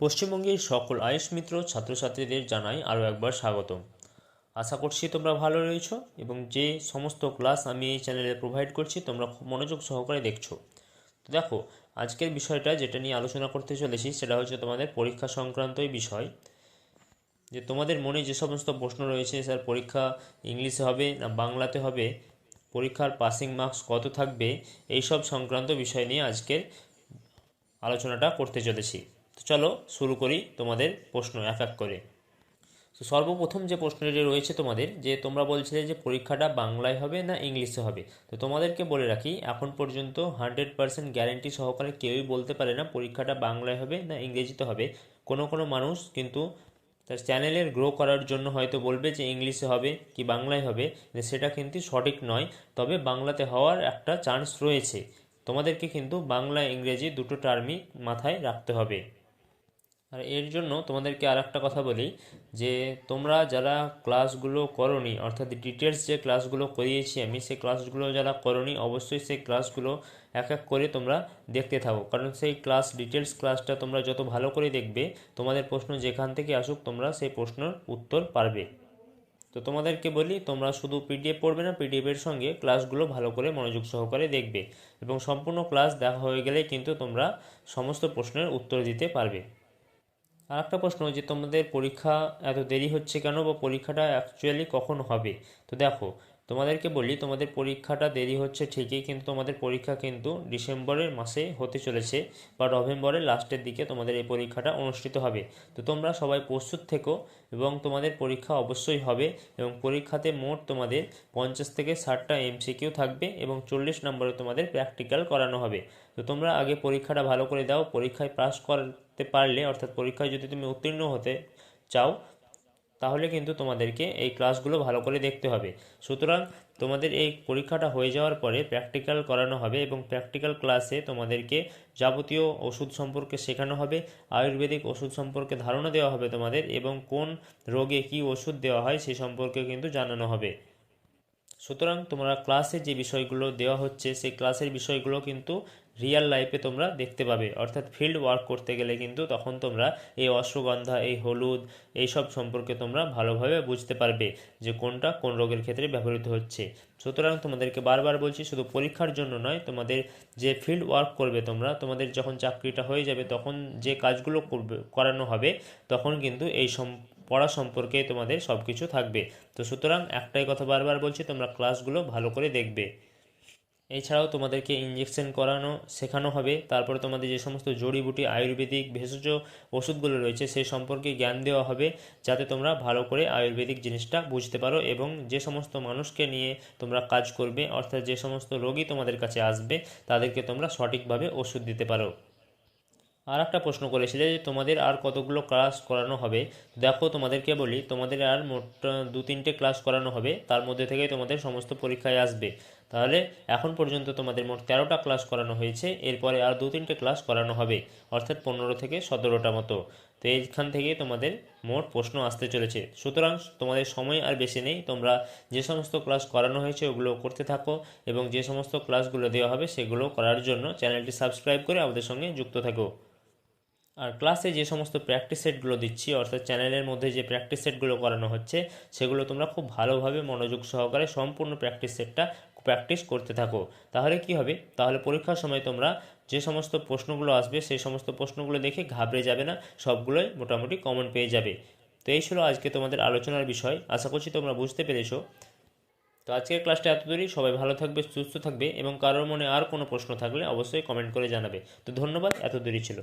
পশ্চিমবঙ্গের সকল আয়ুষ মিত্র ছাত্রছাত্রীদের জানাই আরও একবার স্বাগতম। আশা করছি তোমরা ভালো রয়েছো এবং যে সমস্ত ক্লাস আমি এই চ্যানেলে প্রোভাইড করছি তোমরা খুব মনোযোগ সহকারে দেখছ। তো দেখো, আজকের বিষয়টা যেটা নিয়ে আলোচনা করতে চলেছি সেটা হচ্ছে তোমাদের পরীক্ষা সংক্রান্তই বিষয়। যে তোমাদের মনে যে সমস্ত প্রশ্ন রয়েছে, স্যার, পরীক্ষা ইংলিশে হবে না বাংলাতে হবে, পরীক্ষার পাসিং মার্কস কত থাকবে এই সব সংক্রান্ত বিষয় নিয়ে আজকের আলোচনাটা করতে চলেছি। তো চলো শুরু করি তোমাদের প্রশ্ন এক এক করে। তো সর্বপ্রথম যে প্রশ্নটি রয়েছে তোমাদের, যে তোমরা বলছিলে যে পরীক্ষাটা বাংলায় হবে না ইংলিশে হবে, তো তোমাদেরকে বলে রাখি, এখন পর্যন্ত হান্ড্রেড পার্সেন্ট গ্যারেন্টি সহকারে কেউই বলতে পারে না পরীক্ষাটা বাংলায় হবে না ইংরেজিতে হবে। কোনো কোনো মানুষ কিন্তু তার চ্যানেলের গ্রো করার জন্য হয়তো বলবে যে ইংলিশে হবে কি বাংলায় হবে সেটা কিন্তু সঠিক নয়। তবে বাংলাতে হওয়ার একটা চান্স রয়েছে। তোমাদেরকে কিন্তু বাংলা ইংরেজি দুটো টার্মই মাথায় রাখতে হবে। আর এর জন্য তোমাদেরকে আর একটা কথা বলি, যে তোমরা যারা ক্লাসগুলো করনি, অর্থাৎ ডিটেলস যে ক্লাসগুলো করিয়েছি আমি, সেই ক্লাসগুলো যারা করনি, অবশ্যই সেই ক্লাসগুলো এক এক করে তোমরা দেখতে থাকো। কারণ সেই ক্লাস ডিটেলস ক্লাসটা তোমরা যত ভালো করে দেখবে, তোমাদের প্রশ্ন যেখান থেকে আসুক, তোমরা সেই প্রশ্নের উত্তর পারবে। তো তোমাদেরকে বলি, তোমরা শুধু পিডিএফ পড়বে না পিডিএফের সঙ্গে ক্লাসগুলো ভালো করে মনোযোগ সহকারে দেখবে এবং সম্পূর্ণ ক্লাস দেখা হয়ে গেলে কিন্তু তোমরা সমস্ত প্রশ্নের উত্তর দিতে পারবে। আর একটা প্রশ্ন, যে তোমাদের পরীক্ষা এত দেরি হচ্ছে কেন বা পরীক্ষাটা অ্যাকচুয়ালি কখন হবে? তো দেখো তোমাদেরকে বলি, তোমাদের পরীক্ষাটা দেরি হচ্ছে ঠিকই, কিন্তু তোমাদের পরীক্ষা কিন্তু ডিসেম্বরের মাসে হতে চলেছে বা নভেম্বরের লাস্টের দিকে তোমাদের এই পরীক্ষাটা অনুষ্ঠিত হবে। তো তোমরা সবাই প্রস্তুত থেকো এবং তোমাদের পরীক্ষা অবশ্যই হবে এবং পরীক্ষাতে মোট তোমাদের পঞ্চাশ থেকে ষাটটা এমসিকিউ থাকবে এবং চল্লিশ নম্বরে তোমাদের প্র্যাকটিক্যাল করানো হবে। তো তোমরা আগে পরীক্ষাটা ভালো করে দাও, পরীক্ষায় পাস করতে পারলে, অর্থাৎ পরীক্ষায় যদি তুমি উত্তীর্ণ হতে চাও তাহলে কিন্তু তোমাদেরকে এই ক্লাসগুলো ভালো করে দেখতে হবে। সুতরাং তোমাদের এই পরীক্ষাটা হয়ে যাওয়ার পরে প্র্যাকটিক্যাল করানো হবে এবং প্র্যাকটিক্যাল ক্লাসে তোমাদেরকে যাবতীয় ওষুধ সম্পর্কে শেখানো হবে, আয়ুর্বেদিক ওষুধ সম্পর্কে ধারণা দেওয়া হবে তোমাদের এবং কোন রোগে কি ওষুধ দেওয়া হয় সে সম্পর্কে কিন্তু জানানো হবে। সুতরাং তোমরা ক্লাসে যে বিষয়গুলো দেওয়া হচ্ছে, সেই ক্লাসের বিষয়গুলো কিন্তু রিয়েল লাইফে তোমরা দেখতে পাবে। অর্থাৎ ফিল্ড ওয়ার্ক করতে গেলে কিন্তু তখন তোমরা এই অশ্বগন্ধা, এই হলুদ, এইসব সম্পর্কে তোমরা ভালোভাবে বুঝতে পারবে যে কোনটা কোন রোগের ক্ষেত্রে ব্যবহৃত হচ্ছে। সুতরাং তোমাদেরকে বারবার বলছি, শুধু পরীক্ষার জন্য নয়, তোমাদের যে ফিল্ড ওয়ার্ক করবে তোমরা, তোমাদের যখন চাকরিটা হয়ে যাবে, তখন যে কাজগুলো করবে, করানো হবে, তখন কিন্তু এই পড়া সম্পর্কে তোমাদের সব কিছু থাকবে। তো সুতরাং একটাই কথা বারবার বলছি, তোমরা ক্লাসগুলো ভালো করে দেখবে। এছাড়াও তোমাদেরকে ইঞ্জেকশন করানো শেখানো হবে। তারপরে তোমাদের যে সমস্ত জড়িবুটি, আয়ুর্বেদিক, ভেষজ ওষুধগুলো রয়েছে সেই সম্পর্কে জ্ঞান দেওয়া হবে, যাতে তোমরা ভালো করে আয়ুর্বেদিক জিনিসটা বুঝতে পারো এবং যে সমস্ত মানুষকে নিয়ে তোমরা কাজ করবে, অর্থাৎ যে সমস্ত রোগী তোমাদের কাছে আসবে, তাদেরকে তোমরা সঠিকভাবে ওষুধ দিতে পারো। আর একটা প্রশ্ন করেছিলে যে তোমাদের আর কতগুলো ক্লাস করানো হবে? দেখো তোমাদেরকে বলি, তোমাদের আর মোট দু তিনটে ক্লাস করানো হবে, তার মধ্যে থেকে তোমাদের সমস্ত পরীক্ষায় আসবে। তাহলে এখন পর্যন্ত তোমাদের মোট তেরোটা ক্লাস করানো হয়েছে, এরপরে আর দু তিনটে ক্লাস করানো হবে, অর্থাৎ পনেরো থেকে সতেরোটা মতো। তো এইখান থেকে তোমাদের মোট প্রশ্ন আসতে চলেছে। সুতরাং তোমাদের সময় আর বেশি নেই, তোমরা যে সমস্ত ক্লাস করানো হয়েছে ওগুলো করতে থাকো এবং যে সমস্ত ক্লাসগুলো দেওয়া হবে সেগুলো করার জন্য চ্যানেলটি সাবস্ক্রাইব করে আমাদের সঙ্গে যুক্ত থাকো। আর ক্লাসে যে সমস্ত প্র্যাকটিস সেটগুলো দিচ্ছি, অর্থাৎ চ্যানেলের মধ্যে যে প্র্যাকটিস সেটগুলো করানো হচ্ছে, সেগুলো তোমরা খুব ভালোভাবে মনোযোগ সহকারে সম্পূর্ণ প্র্যাকটিস সেটটা প্র্যাকটিস করতে থাকো। তাহলে কি হবে? তাহলে পরীক্ষার সময় তোমরা যে সমস্ত প্রশ্নগুলো আসবে, সেই সমস্ত প্রশ্নগুলো দেখে ঘাবড়ে যাবে না, সবগুলোই মোটামুটি কমন পেয়ে যাবে। তো এই ছিল আজকে তোমাদের আলোচনার বিষয়, আশা করছি তোমরা বুঝতে পেরেছ। তো আজকের ক্লাসটা এত দূরই সবাই ভালো থাকবে, সুস্থ থাকবে, এবং কারোর মনে আর কোনো প্রশ্ন থাকলে অবশ্যই কমেন্ট করে জানাবে। তো ধন্যবাদ এত দূরই ছিল।